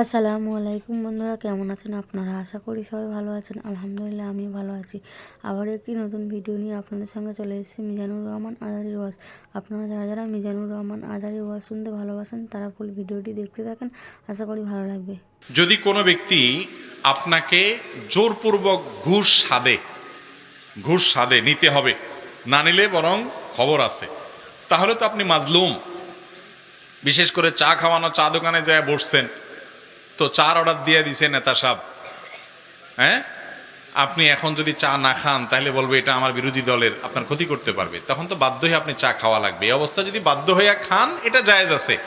আসসালামু আলাইকুম বন্ধুরা, কেমন আছেন আপনারা? আশা করি সবাই ভালো আছেন। আলহামদুলিল্লাহ আমি ভালো আছি। আবার একটি নতুন ভিডিও নিয়ে আপনাদের সঙ্গে চলে এসেছি, মিজানুর রহমান আজারি ওয়াজ। আপনারা যারা যারা মিজানুর রহমান আজারি ওয়াজ শুনতে ভালোবাসেন, তারা ফুল ভিডিওটি দেখতে থাকেন। আশা করি ভালো লাগবে। যদি কোনো ব্যক্তি আপনাকে জোরপূর্বক ঘুষ সাদে ঘুষ সাদে নিতে হবে, না নিলে বরং খবর আছে, তাহলে তো আপনি মাজলুম। বিশেষ করে চা খাওয়ানো, চা দোকানে যায় বসছেন তো চার অর্ডার দিয়ে দিছে নেতা সাহেব। হ্যাঁ? আপনি এখন যদি চা না খান, তাহলে বলবে এটা আমার বিরোধী দলের, আপনার ক্ষতি করতে পারবে। তখন তো বাধ্য হয়ে আপনি চা খাওয়া লাগবে। এই অবস্থা যদি বাধ্য হইয়া খান, এটা জায়েজ আছে।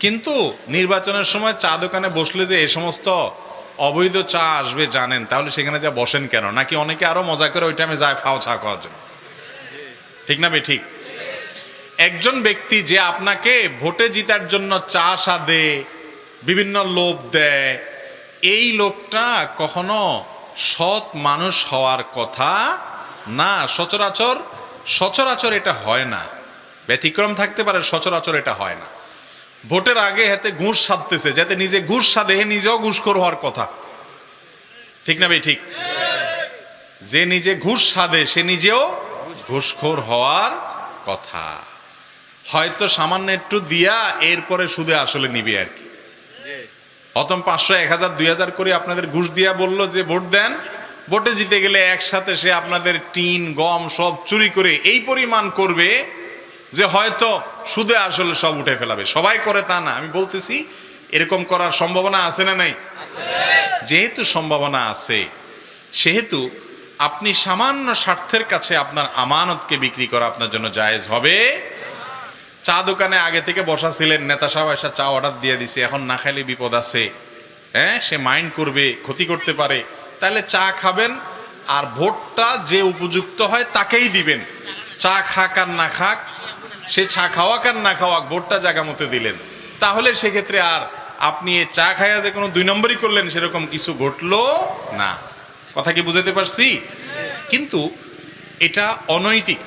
কিন্তু নির্বাচনের সময় চা দোকানে বসলে যে এ সমস্ত অবৈধ চা আসবে জানেন, তাহলে সেখানে যা বসেন কেন? নাকি অনেকে আরও মজা করে ওই টাইমে যায় ফাও চা খাওয়ার জন্য? ঠিক না বে, ঠিক? একজন ব্যক্তি যে আপনাকে ভোটে জিতার জন্য চা সাদে বিভিন্ন লোভ দেয়। এই লোভটা কখনো সৎ মানুষ হওয়ার কথা না, সচরাচর সচরাচর এটা হয় না। ব্যতিক্রম থাকতে পারে, সচরাচর এটা হয় না। ভোটের আগে হাতে ঘুষ সাধতেছে, যাতে নিজে ঘুষ সাধে, হে নিজেও ঘুষখোর হওয়ার কথা। ঠিক না ভাই, ঠিক? যে নিজে ঘুষ সাধে, সে নিজেও ঘুষখোর হওয়ার কথা। হয়তো সামান্য একটু দিয়া, এরপরে সুদে আসলে নিবে আর কি। প্রথম পাঁচশো এক হাজার দুই হাজার করে আপনাদের ঘুষ দিয়া বলল যে ভোট দেন। ভোটে জিতে গেলে একসাথে সে আপনাদের টিন গম সব চুরি করে এই পরিমাণ করবে যে হয়তো সুদে আসলে সব উঠে ফেলাবে। সবাই করে তা না। আমি বলতেছি এরকম করার সম্ভাবনা আছে না নাই? যেহেতু সম্ভাবনা আছে সেহেতু আপনি সামান্য স্বার্থের কাছে আপনার আমানতকে বিক্রি করা আপনার জন্য জায়েজ হবে। চা দোকানে আগে থেকে বসা ছিলেন, নেতা সাহেব এসে চা অর্ডার দিয়ে দিছে, এখন না খাইলে বিপদ আছে। হ্যাঁ সে মাইন্ড করবে, ক্ষতি করতে পারে। তাহলে চা খাবেন আর ভোটটা যে উপযুক্ত হয় তাকেই দিবেন। চা খাক আর না খাক, সে চা খাওয়াক আর না খাওয়াক, ভোটটা জায়গা মতো দিলেন। তাহলে সেক্ষেত্রে আর আপনি চা খাইয়া যে কোনো দুই নম্বরই করলেন, সেরকম কিছু ঘটলো না। কথা কি বুঝাতে পারছি? কিন্তু এটা অনৈতিক।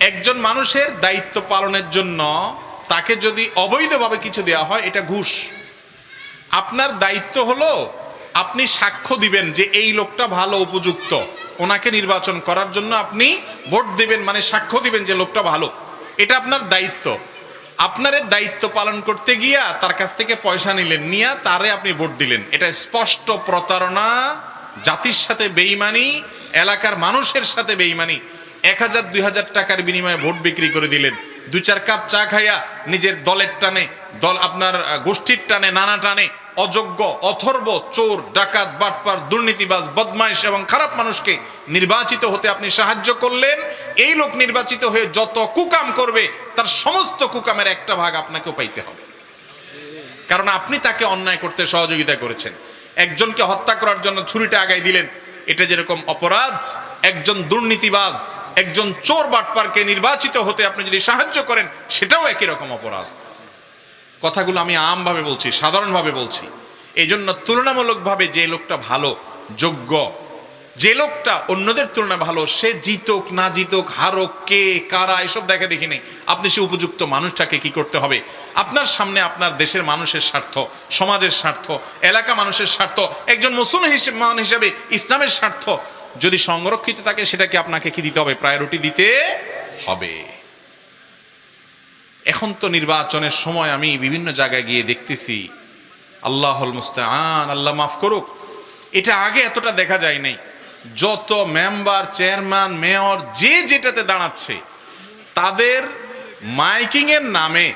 একজন মানুষের দায়িত্ব পালনের জন্য তাকে যদি অবৈধভাবে কিছু দেওয়া হয়, এটা ঘুষ। আপনার দায়িত্ব হলো, আপনি সাক্ষ্য দিবেন যে এই লোকটা ভালো, উপযুক্ত। ওনাকে নির্বাচন করার জন্য আপনি ভোট দিবেন মানে সাক্ষ্য দিবেন যে লোকটা ভালো। এটা আপনার দায়িত্ব। আপনার দায়িত্ব পালন করতে গিয়া তার কাছ থেকে পয়সা নিলেন, নিয়া তারে আপনি ভোট দিলেন। এটা স্পষ্ট প্রতারণা, জাতির সাথে বেইমানি, এলাকার মানুষের সাথে বেইমানি। এক হাজার, দুই হাজার টাকার বিনিময়ে ভোট বিক্রি করে দিলেন। দু চার কাপ চা খাইয়া নিজের দলের টানে, দল আপনার গোষ্ঠীর টানে, নানা টানে অযোগ্য, অথর্ব, চোর, ডাকাত, বাটপার, দুর্নীতিবাজ, বদমাইশ এবং খারাপ মানুষকে নির্বাচিত হতে আপনি সাহায্য করলেন। এই লোক নির্বাচিত হয়ে যত কুকাম করবে, তার সমস্ত কুকামের একটা ভাগ আপনাকেও পাইতে হবে। কারণ আপনি তাকে অন্যায় করতে সহযোগিতা করেছেন। একজনকে হত্যা করার জন্য ছুরিটা আগাই দিলেন। এটা যেরকম অপরাধ, একজন দুর্নীতিবাজ একজন চোর বাটপারকে নির্বাচিত হতে আপনি যদি সাহায্য করেন, সেটাও একই রকম অপরাধ। কথাগুলো আমি আমভাবে বলছি, সাধারণভাবে বলছি। এই জন্য তুলনামূলকভাবে যে লোকটা ভালো, যোগ্য, যে লোকটা অন্যদের তুলনায় ভালো, সে জিতক, না জিতক, হারক, কে, কারা, এসব দেখা দেখি নেই। আপনি সে উপযুক্ত মানুষটাকে কি করতে হবে? আপনার সামনে আপনার দেশের মানুষের স্বার্থ, সমাজের স্বার্থ, এলাকা মানুষের স্বার্থ, একজন মান হিসেবে ইসলামের স্বার্থ যদি সংরক্ষিত থাকে, সেটাকে আপনাকে কি দিতে হবে? প্রায়োরিটি দিতে হবে। এখন তো নির্বাচনের সময় আমি বিভিন্ন জায়গায় গিয়ে দেখতেছি, আল্লাহল মুস্তান আল্লাহ মাফ করুক, এটা আগে এতটা দেখা যায় নাই। যত মেম্বার চেয়ারম্যান মেয়র যে যেটাতে দাঁড়াচ্ছে, তাদের মাইকিং এর নামে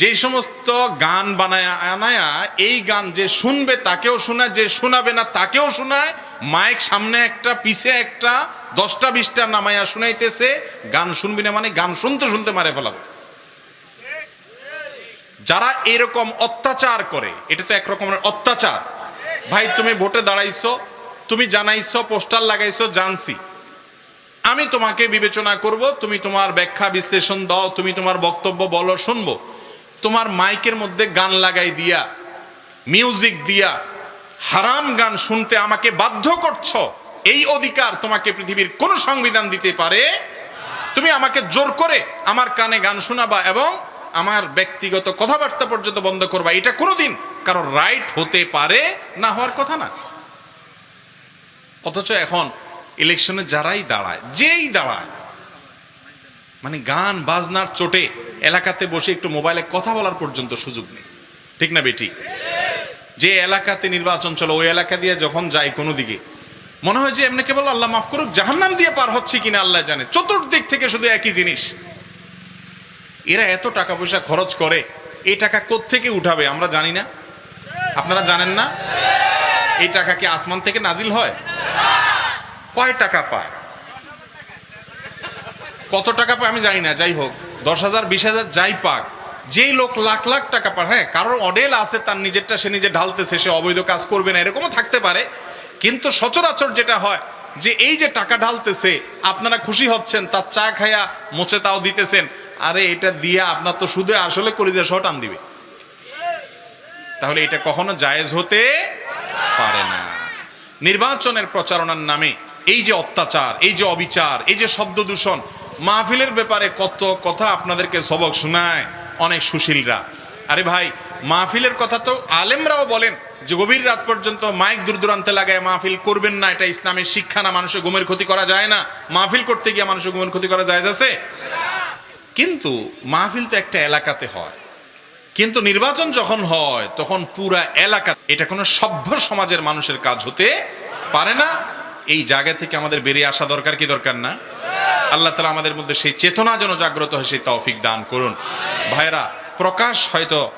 যে সমস্ত গান বানায় আনায়া, এই গান যে শুনবে তাকেও শোনায়, যে শোনাবে না তাকেও শোনায়, মাইক সামনে একটা, পিছে একটা, দশটা, বিশটা নামাইয়া শুনাইতেছে, গান শুনবি না মানে গান শুনতে শুনতে মারে ফেলাবো। যারা এরকম অত্যাচার করে, এটা তো এক রকমের অত্যাচার। ভাই, তুমি ভোটে দাঁড়াইছো, তুমি জানাইছো, পোস্টার লাগাইছো, জানছি। আমি তোমাকে বিবেচনা করব, তুমি তোমার ব্যাখ্যা বিশ্লেষণ দাও, তুমি তোমার বক্তব্য বলো, শুনব। তোমার মাইকের মধ্যে গান লাগাই দিয়া মিউজিক দিয়া, হারাম গান শুনতে আমাকে বাধ্য করছ, এই অধিকার তোমাকে পৃথিবীর কোন সংবিধান দিতে পারে? তুমি আমাকে জোর করে আমার কানে গান শোনাবা এবং আমার ব্যক্তিগত কথাবার্তা পর্যন্ত বন্ধ করবা। এটা কোনোদিন কারোর রাইট হতে পারে না হওয়ার কথা না। অথচ এখন ইলেকশনে যারাই দাঁড়ায়, যেই দাঁড়ায় মানে গান, বাজনার চোটে এলাকাতে বসে একটু মোবাইলে কথা বলার পর্যন্ত সুযোগ নেই। ঠিক না বেটি? যে এলাকাতে নির্বাচন চলো, ওই এলাকা দিয়ে যখন যাই কোনো দিকে, মনে হয় যে এমনি কেবল আল্লাহ মাফ করুক, জাহান্নাম দিয়ে পার হচ্ছে কিনা আল্লাহ জানে। চতুর্দিক থেকে শুধু একই জিনিস। এরা এত টাকা পয়সা খরচ করে এই টাকা থেকে উঠাবে আমরা জানি না। আপনারা জানেন না? এই টাকা কি আসমান থেকে নাজিল হয়? কয় টাকা পায়? কত টাকা পায় আমি জানি না, যাই হোক। দশ হাজার, বিশ হাজার, যাই পাক। যেই লোক লাখ লাখ টাকা পায় হ্যাঁ কারোর অডেল আছে, তার নিজেরটা সে নিজে ঢালতেছে, সে অবৈধ কাজ করবে না, এরকমও থাকতে পারে। কিন্তু সচরাচর যেটা হয় যে, এই যে টাকা ঢালতেছে, আপনারা খুশি হচ্ছেন, তার চা খায়া মোচে তাও দিতেছেন। আরে, এটা দিয়ে আপনার তো শুধু আসলে কলিজা সহ টান দিবে। তাহলে এটা কখনো জায়েজ হতে পারে না। নির্বাচনের প্রচারণার নামে এই যে অত্যাচার, এই যে অবিচার, এই যে শব্দ দূষণ মাহফিলের ব্যাপারে কত কথা আপনাদেরকে সবক শোনায় অনেক সুশীলরা। আরে ভাই, মাহফিলের কথা তো আলেমরাও বলেন যে গভীর রাত পর্যন্ত মাইক দূর দূরান্তে লাগায় মাহফিল করবেন না, এটা ইসলামের শিক্ষা না, মানুষের ঘুমের ক্ষতি করা যায় না। মাহফিল করতে গিয়ে মানুষের ঘুমের ক্ষতি করা যায় আছে? কিন্তু মাহফিল তো একটা এলাকাতে হয়। কিন্তু নির্বাচন যখন হয়, তখন পুরা এলাকা, এটা কোনো সভ্য সমাজের মানুষের কাজ হতে পারে না। এই জায়গা থেকে আমাদের বেরিয়ে আসা দরকার কি দরকার না? আল্লাহ তালা আমাদের মধ্যে সেই চেতনা যেন জাগ্রত হয়, সেই তৌফিক দান করুন। ভাইরা প্রকাশ হয়তো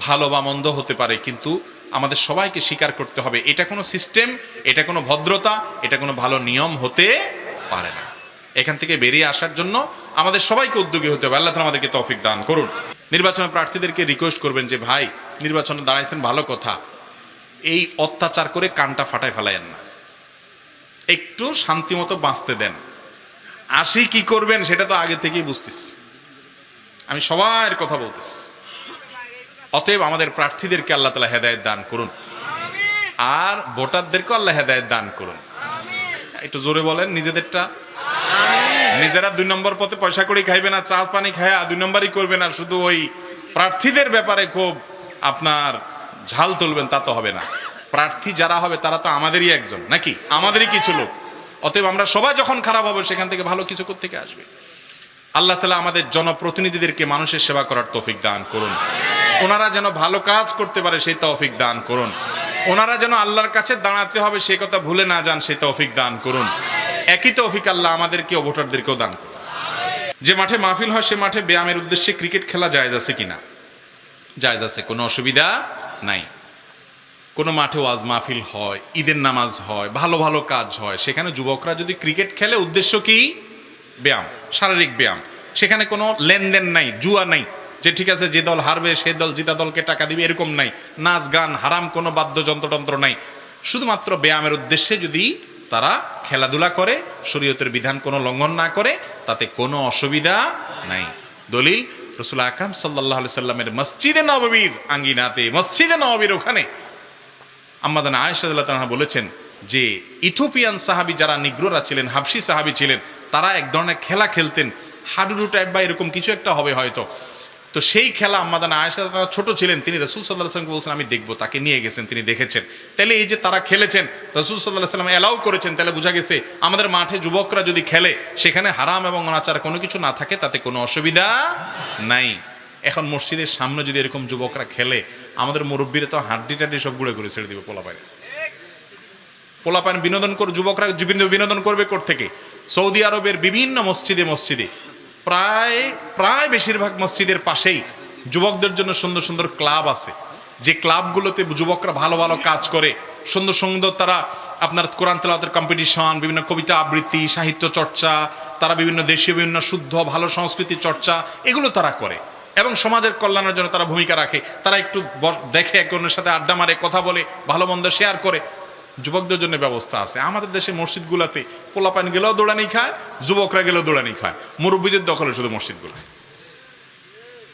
ভালো বা মন্দ হতে পারে, কিন্তু আমাদের সবাইকে স্বীকার করতে হবে, এটা কোনো সিস্টেম, এটা কোনো ভদ্রতা, এটা কোনো ভালো নিয়ম হতে পারে না। এখান থেকে বেরিয়ে আসার জন্য আমাদের সবাইকে উদ্যোগী হতে হবে, আল্লাহ তাআলা আমাদেরকে তৌফিক দান করুন। নির্বাচনে প্রার্থীদেরকে রিকোয়েস্ট করবেন যে, ভাই, নির্বাচনে দাঁড়াইছেন, ভালো কথা। এই অত্যাচার করে কানটা ফাটায় ফেলায়েন না। একটু শান্তি মতো বাঁচতে দেন। আসি কি করবেন সেটা তো আগে থেকেই বুঝতেছি আমি সবার কথা বলতেছি অতএব আমাদের প্রার্থীদেরকে আল্লাহ তালা হেদায়ত দান করুন। আর ভোটারদেরকেও আল্লাহ হেদায়ত দান করুন। একটু জোরে বলেন নিজেদেরটা। নিজেরা দুই নম্বর পথে পয়সা করে খাইবে না, চা পানি খায়া দুই নম্বরই করবে না, শুধু ওই প্রার্থীদের ব্যাপারে খুব আপনার ঝাল তুলবেন তা তো হবে না। প্রার্থী যারা হবে তারা তো আমাদেরই একজন, নাকি? আমাদেরই কিছু লোক। অতএব আমরা সবাই যখন খারাপ হবে, সেখান থেকে ভালো কিছু থেকে আসবে? আল্লাহ তালা আমাদের জনপ্রতিনিধিদেরকে মানুষের সেবা করার তৌফিক দান করুন। ওনারা যেন ভালো কাজ করতে পারে, সেই তৌফিক দান করুন। ওনারা যেন আল্লাহর কাছে দাঁড়াতে হবে, সে কথা ভুলে না যান সেই তৌফিক দান করুন। একই তৌফিক আল্লাহ আমাদেরকে ভোটারদেরকেও দান করুন। যে মাঠে মাহফিল হয়, সে মাঠে ব্যায়ামের উদ্দেশ্যে ক্রিকেট খেলা জায়েজ আছে কিনা? জায়েজ আছে, কোনো অসুবিধা নাই। কোনো মাঠে ওয়াজ মাহফিল হয়, ঈদের নামাজ হয়, ভালো ভালো কাজ হয়, সেখানে যুবকরা যদি ক্রিকেট খেলে উদ্দেশ্য কি? ব্যায়াম, শারীরিক ব্যায়াম। সেখানে কোনো লেনদেন নাই, জুয়া নাই, যে ঠিক আছে যে দল হারবে, সে দল জিতা দলকে টাকা দিবে, এরকম নাই। নাচ, গান, হারাম কোনো বাদ্যযন্ত্রতন্ত্র নাই। শুধুমাত্র ব্যায়ামের উদ্দেশ্যে যদি তারা খেলাধুলা করে, শরীয়তের বিধান কোনো লঙ্ঘন না করে, তাতে কোনো অসুবিধা নাই। দলিল, রসুল আকরাম সাল্লাহ সাল্লামের মসজিদে নববীর আঙ্গিনাতে, মসজিদে নববীর ওখানে। আম্মাদান আয়েশাদুল্লাহ তাআলা বলেছেন যে ইথোপিয়ান সাহাবি যারা নিগ্রোরা ছিলেন হাবসি সাহাবি ছিলেন, তারা এক ধরনের খেলা খেলতেন। হাডুডু টাইপ বা এরকম কিছু একটা হবে হয়তো। তো সেই খেলা আম্মাদান তারা ছোট ছিলেন, তিনি রসুল সাল্লাহ সাল্লামকে বলছেন, আমি দেখব, তাকে নিয়ে গেছেন, তিনি দেখেছেন। তাহলে এই যে তারা খেলেছেন, রসুল সাল্লাহ সাল্লাম অ্যালাউ করেছেন, তাহলে বোঝা গেছে আমাদের মাঠে যুবকরা যদি খেলে, সেখানে হারাম এবং অনাচার কোনো কিছু না থাকে, তাতে কোনো অসুবিধা নাই। এখন মসজিদের সামনে যদি এরকম যুবকরা খেলে, আমাদের মুরব্বীরা তো হাড্ডি টাড্ডি সব গুঁড়ে করে ছেড়ে দিবে পোলা পায়ে পোলাপান বিনোদন করে যুবকরা বিনোদন করবে কোর থেকে সৌদি আরবের বিভিন্ন মসজিদে মসজিদে। প্রায় প্রায় বেশিরভাগ মসজিদের পাশেই যুবকদের জন্য সুন্দর সুন্দর ক্লাব আছে। যে ক্লাবগুলোতে যুবকরা ভালো ভালো কাজ করে, সুন্দর সুন্দর তারা আপনার কোরআন তেলাওয়াতের কম্পিটিশন বিভিন্ন কবিতা আবৃত্তি, সাহিত্য চর্চা, তারা বিভিন্ন দেশীয়, বিভিন্ন শুদ্ধ, ভালো সংস্কৃতি চর্চা, এগুলো তারা করে। এবং সমাজের কল্যাণের জন্য তারা ভূমিকা রাখে। তারা একটু দেখে এক অন্যের সাথে আড্ডা মারে, কথা বলে, ভালো মন্দ শেয়ার করে। যুবকদের জন্য ব্যবস্থা আছে। আমাদের দেশে মসজিদগুলোতে পোলাপান গেলেও দৌড়ানি খায়, যুবকরা গেলেও দৌড়ানি খায়। মুরব্বীদের দখলে শুধু মসজিদগুলো।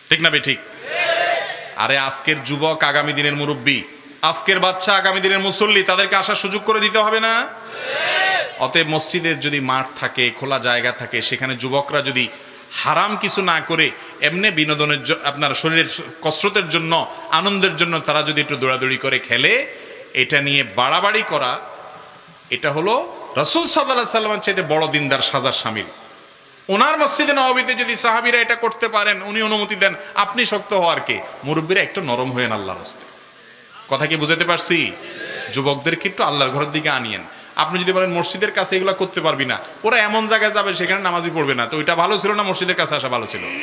ঠিক না বে ঠিক? আরে আজকের যুবক আগামী দিনের মুরব্বী, আজকের বাচ্চা আগামী দিনের মুসল্লি, তাদেরকে আসার সুযোগ করে দিতে হবে না? অতএব মসজিদের যদি মাঠ থাকে, খোলা জায়গা থাকে, সেখানে যুবকরা যদি হারাম কিছু না করে এমনি বিনোদনের আপনার শরীরের কসরতের জন্য, আনন্দের জন্য তারা যদি একটু দৌড়াদৌড়ি করে খেলে, এটা নিয়ে বাড়াবাড়ি করা, এটা হলো রসুল সাল্লাহ সাল্লামের চাইতে বড় দিনদার সাজার সামিল। ওনার মসজিদে নবাবিতে যদি সাহাবিরা এটা করতে পারেন, উনি অনুমতি দেন, আপনি শক্ত হওয়ার কে। মুরব্বীরা একটু নরম হয়ে আল্লাহর হস্তে। কথা কি বুঝাতে পারছি? যুবকদেরকে একটু আল্লাহর ঘরের দিকে আনিয়েন। আপনি যদি বলেন, মসজিদের কাছে এগুলো করতে পারবি না। ওরা এমন জায়গায় যাবে, সেখানে নামাজি পড়বে না। তো ওইটা ভালো ছিল না? মসজিদের কাছে আসা ভালো ছিল?